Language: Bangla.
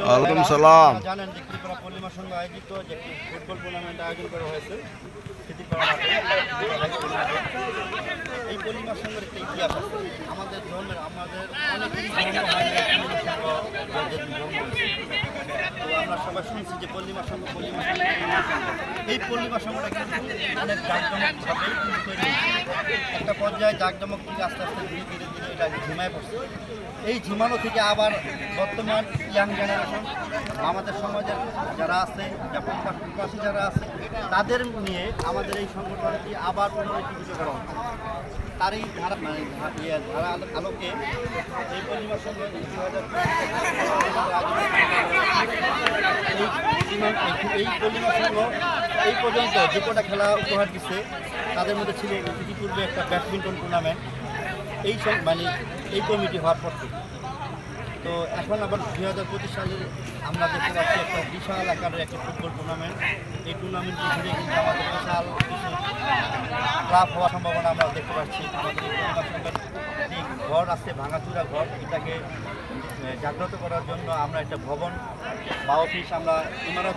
ওয়ালাইকুম সালাম জানেন যে ত্রিপুরা পল্লিমা সংঘ আয়োজিত যে ফুটবল টুর্নামেন্ট আয়োজন করা হয়েছে এই পল্লিমা সংঘের একটা ইতিহাস আমাদের ধর্মের আমাদের। তো আমরা সবাই শুনছি যে পল্লিমা সংঘ পল্লিমা এই পল্লিমা সংঘটা অনেক পর্যায়ে জাঁকজমক থেকে আস্তে আস্তে ধীরে ধীরে ধীরে এটা ঝিমায় পড়ছে। এই ঝিমানো থেকে আবার বর্তমান ইয়াং জেনারেশন, আমাদের সমাজের যারা আছে প্রবাসী যারা আছে, তাদের নিয়ে আমাদের এই সংগঠনটি আবার পুনরুজ্জীবিত করা হচ্ছে। তারই ধারা মানে ইয়ে ধারা আলোকে এই পরিবার সঙ্গে এই এই পল্লিমা সংঘ এই পর্যন্ত যে কটা খেলা উপহার দিচ্ছে তাদের মধ্যে ছিল ইতিপূর্বে একটা ব্যাডমিন্টন টুর্নামেন্ট এই মানে এই কমিটি হওয়ার পর থেকে। তো এখন আবার দুই হাজার পঁচিশ সালে আমরা দেখতে পাচ্ছি একটা বিশাল আকারের একটা ফুটবল টুর্নামেন্ট এই টুর্নামেন্টটি ঘিরে কিন্তু আমাদের বিশাল কিছু ক্লাব হওয়ার সম্ভাবনা আমরা দেখতে পাচ্ছি। আমাদের ঘর আছে, ভাঙাচুরা ঘর, এটাকে জাগ্রত করার জন্য আমরা একটা ভবন বা অফিস আমরা ইমারত